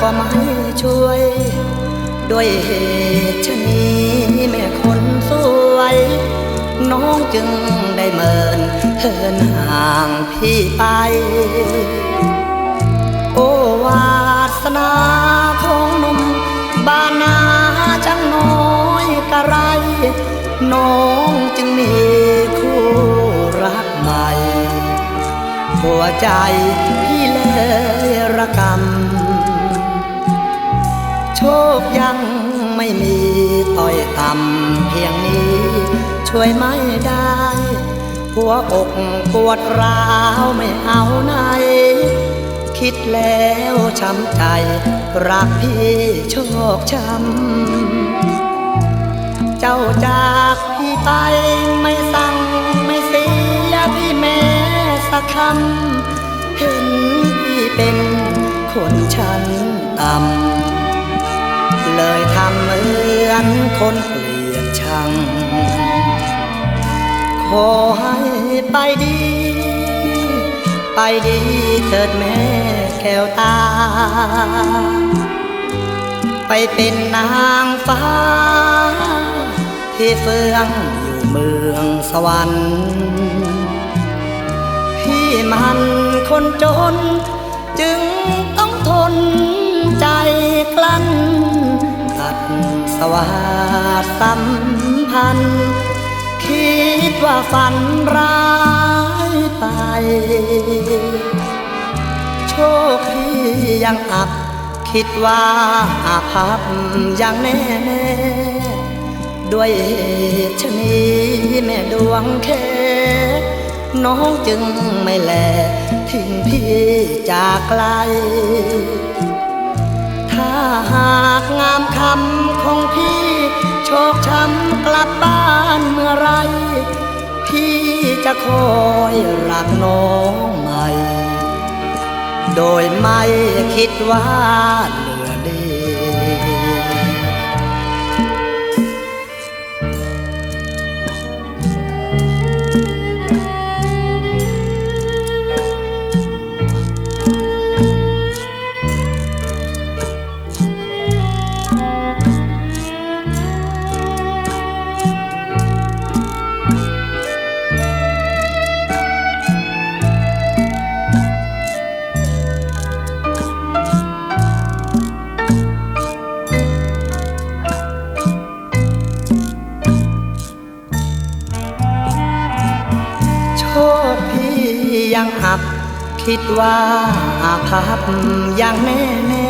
ก็ไม่ช่วย ด้วยเหตุชะนี้แม่คนสวย น้องจึงได้เมินเหินห่างพี่ไป โอวาสนาของหนุ่มบ้านนาจังน้อยกะไร น้องจึงมีคู่รักใหม่ หัวใจพี่เลยระกำ โชคยังไม่มีต่อยต่ำเพียงนี้ ช่วยไม่ได้ หัวอกปวดร้าวไม่เอาไหน คิดแล้วช้ำใจ รักพี่โชคช้ำ เจ้าจากพี่ไปไม่สั่งไม่เสียพี่แม้สักคำ เห็นพี่เป็นคนชั้นต่ำ เลยทำเหมือนคนเกลียดชัง ขอให้ไปดี ไปดีเถิดแม่แก้วตา ไปเป็นนางฟ้า ที่เฟื่องอยู่เมืองสวรรค์พี่มันคนจน จึงต้องทนใจกลั้น ดสวาสสัมพันธ์คิดว่าฝันร้ายไป โชคพี่ยังอับ คิดว่าอาภัพยังแน่แน่ด้วยเหตุชะนี้แม่ดวงแค่น้องจึงไม่แล ทิ้งพี่จากไกล กลับบ้านเมื่อไร พี่จะคอยรักน้องใหม่ โดยไม่คิดว่าเหลือดี ยังหับคิดว่าอาภัพยังแน่แน่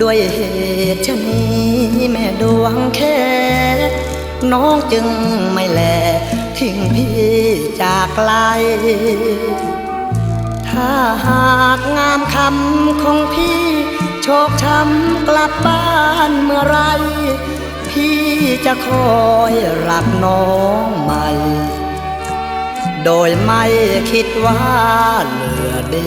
ด้วยเหตุชะนี้แม่ดวงแค่น้องจึงไม่แล ทิ้งพี่จากไกล ถ้าหากงามคำของพี่ โชคช้ำกลับบ้านเมื่อไร พี่จะคอยรักน้องใหม่ โดยไม่คิดว่าเหลือดี